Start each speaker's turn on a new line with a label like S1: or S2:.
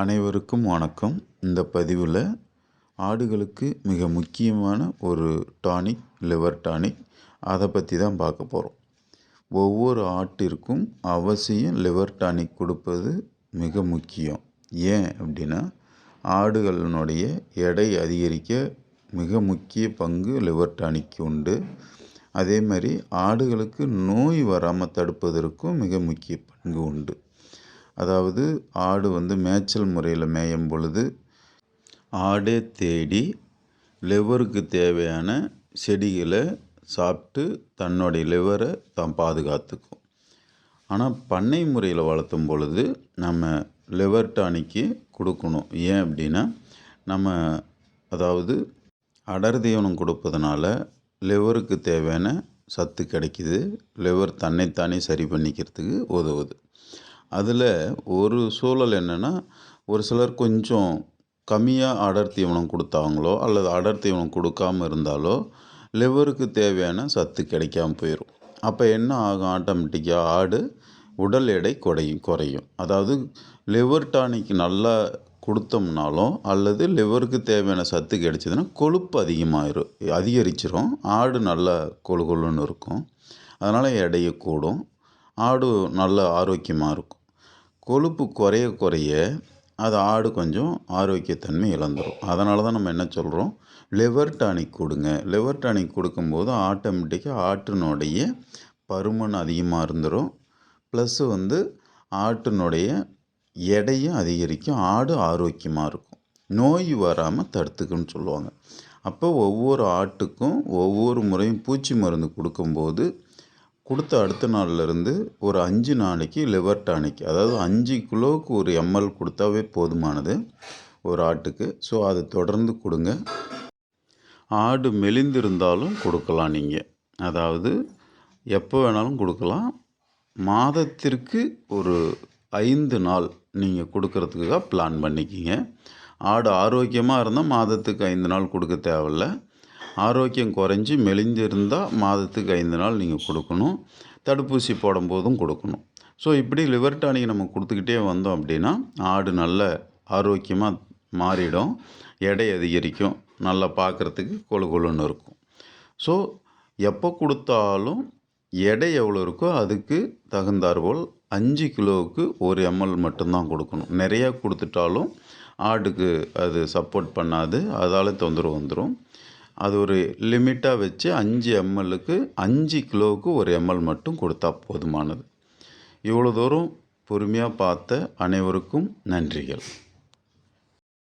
S1: அனைவருக்கும் வணக்கம். இந்த பதிவில் ஆடுகளுக்கு மிக முக்கியமான ஒரு டானிக் லிவர் டானிக் அதை பற்றி தான் பார்க்க போகிறோம் ஒவ்வொரு ஆட்டிற்கும் அவசியம் லிவர் டானிக் கொடுப்பது மிக முக்கியம். ஏன் அப்படின்னா ஆடுகளினுடைய எடை அதிகரிக்க மிக முக்கிய பங்கு லிவர் டானிக் உண்டு. அதே மாதிரி ஆடுகளுக்கு நோய் வராமல் தடுப்பதற்கும் மிக முக்கிய பங்கு உண்டு. அதாவது ஆடு வந்து மேய்ச்சல் முறையில் மேயும் பொழுது ஆடே தேடி லிவருக்கு தேவையான செடிகளை சாப்பிட்டு தன்னுடைய லிவரை தான் பாதுகாத்துக்கும். ஆனால் பண்ணை முறையில் வளர்த்தும் பொழுது நம்ம லிவர் டானிக்கு கொடுக்கணும். ஏன் அப்படின்னா நம்ம அதாவது அடர் தீவனம் கொடுப்பதனால லிவருக்கு தேவையான சத்து கிடைக்கிது. லிவர் தன்னைத்தானே சரி பண்ணிக்கிறதுக்கு உதவுது. அதில் ஒரு சூழல் என்னென்னா ஒரு சிலர் கொஞ்சம் கம்மியாக அடர் தீவனம் கொடுத்தாங்களோ அல்லது அடர் தீவனம் கொடுக்காம இருந்தாலோ லிவருக்கு தேவையான சத்து கிடைக்காம போயிடும் அப்போ என்ன ஆகும்? ஆட்டோமேட்டிக்காக ஆடு உடல் எடை குறையும் குறையும். அதாவது லிவர் டானிக் நல்லா கொடுத்தோம்னாலும் அல்லது லிவருக்கு தேவையான சத்து கிடைச்சதுன்னா கொழுப்பு அதிகமாகிடும் அதிகரிச்சிரும். ஆடு நல்லா கொழு கொழுன்னு இருக்கும். அதனால் எடையை கூடும். ஆடு நல்ல ஆரோக்கியமாக இருக்கும். கொழுப்பு குறைய குறைய அது ஆடு கொஞ்சம் ஆரோக்கியத்தன்மை இழந்துடும் அதனால தான் நம்ம என்ன சொல்கிறோம் லிவர் டானிக் கொடுங்க. லிவர் டானிக் கொடுக்கும்போது ஆட்டோமேட்டிக்காக ஆட்டினுடைய பருமன் அதிகமாக இருந்துடும் ப்ளஸ்ஸு வந்து ஆட்டினுடைய எடையும் அதிகரிக்கும். ஆடு ஆரோக்கியமாக இருக்கும். நோய் வராமல் தடுத்துக்குன்னு சொல்லுவாங்க. அப்போ ஒவ்வொரு ஆட்டுக்கும் ஒவ்வொரு முறையும் பூச்சி மருந்து கொடுக்கும்போது கொடுத்த அடுத்த நாள்லேருந்து ஒரு அஞ்சு நாளைக்கு லிவர் டானிக் அதாவது அஞ்சு கிலோவுக்கு ஒரு எம்எல் கொடுத்தாவே போதுமானது ஒரு ஆட்டுக்கு. ஸோ அதை தொடர்ந்து கொடுங்க. ஆடு மெலிந்திருந்தாலும் கொடுக்கலாம் நீங்கள் அதாவது எப்போ வேணாலும் கொடுக்கலாம். மாதத்திற்கு ஒரு ஐந்து நாள் நீங்கள் கொடுக்கறதுக்காக பிளான் பண்ணிக்கிங்க. ஆடு ஆரோக்கியமாக இருந்தால் மாதத்துக்கு ஐந்து நாள் கொடுக்க தேவையில்ல. ஆரோக்கியம் குறைஞ்சி மெலிஞ்சிருந்தால் மாதத்துக்கு ஐந்து நாள் நீங்கள் கொடுக்கணும். தடுப்பூசி போடும்போதும் கொடுக்கணும். ஸோ இப்படி லிவர் டானிக் நம்ம கொடுத்துக்கிட்டே வந்தோம் அப்படின்னா ஆடு நல்ல ஆரோக்கியமாக மாறிடும். எடை அதிகரிக்கும். நல்லா பார்க்குறதுக்கு கொழு கொழுன்னு இருக்கும். ஸோ எப்போ கொடுத்தாலும் எடை எவ்வளோ இருக்கோ அதுக்கு தகுந்தாற்போல் அஞ்சு கிலோவுக்கு ஒரு எம்எல் மட்டும்தான் கொடுக்கணும். நிறையா கொடுத்துட்டாலும் ஆடுக்கு அது சப்போர்ட் பண்ணாது. அதால் தொந்தரவு வந்துடும் அது ஒரு லிமிட்டாக வச்சு அஞ்சு எம்எல்லுக்கு அஞ்சு கிலோவுக்கு ஒரு எம்எல் மட்டும் கொடுத்தா போதுமானது. இவ்வளோ தூரம் பொறுமையாக பார்த்த அனைவருக்கும் நன்றிகள்.